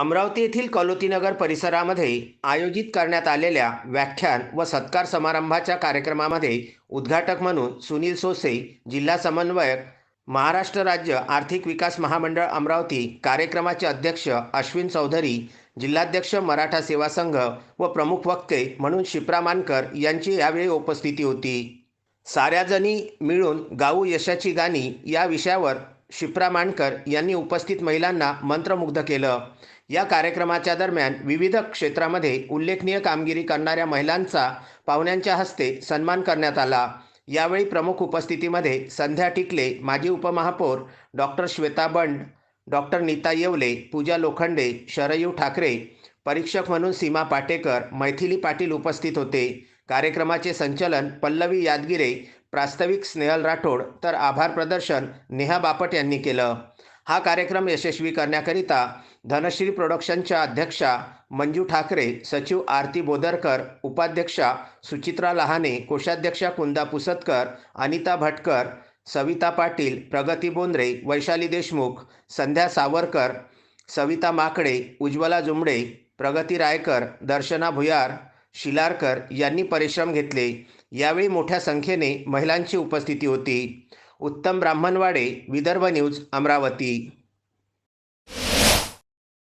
अमरावती येथील कलोतीनगर परिसरामध्ये आयोजित करण्यात आलेल्या व्याख्यान व सत्कार समारंभाच्या कार्यक्रमामध्ये उद्घाटक म्हणून सुनील सोसे जिल्हा समन्वयक महाराष्ट्र राज्य आर्थिक विकास महामंडळ अमरावती कार्यक्रमाचे अध्यक्ष अश्विन चौधरी जिल्हाध्यक्ष मराठा सेवा संघ व प्रमुख वक्ते म्हणून शिप्रा मानकर यांची यावेळी उपस्थिती होती. साऱ्याजणी मिळून गाऊ यशाची गाणी या विषयावर शिप्रा मांडकर यांनी उपस्थित महिलांना मंत्रमुग्ध केलं. या कार्यक्रमाच्या दरम्यान विविध क्षेत्रामध्ये उल्लेखनीय कामगिरी करणाऱ्या महिलांचा पाहुण्यांच्या हस्ते सन्मान करण्यात आला. यावेळी प्रमुख उपस्थितीमध्ये संध्या टिकले माजी उपमहापौर डॉक्टर श्वेता बंड डॉक्टर नीता येवले पूजा लोखंडे शरयू ठाकरे परीक्षक म्हणून सीमा पाटेकर मैथिली पाटील उपस्थित होते. कार्यक्रमाचे संचलन पल्लवी यादगिरे प्रास्ताविक स्नेहल राठोड तर आभार प्रदर्शन नेहा बापट यांनी केलं. हा कार्यक्रम यशस्वी करण्याकरिता धनश्री प्रोडक्शनच्या अध्यक्षा मंजू ठाकरे सचिव आरती बोदरकर उपाध्यक्षा सुचित्रा लहाने कोषाध्यक्षा कुंदा पुसतकर अनिता भटकर सविता पाटील प्रगती बोंद्रे वैशाली देशमुख संध्या सावरकर सविता माकडे उज्ज्वला जुमडे प्रगती रायकर दर्शना भुयार शिलारकर यांनी परिश्रम घेतले. यावेळी मोठ्या संख्येने महिलांची उपस्थिती होती. उत्तम ब्राह्मणवाडे विदर्भ न्यूज अमरावती.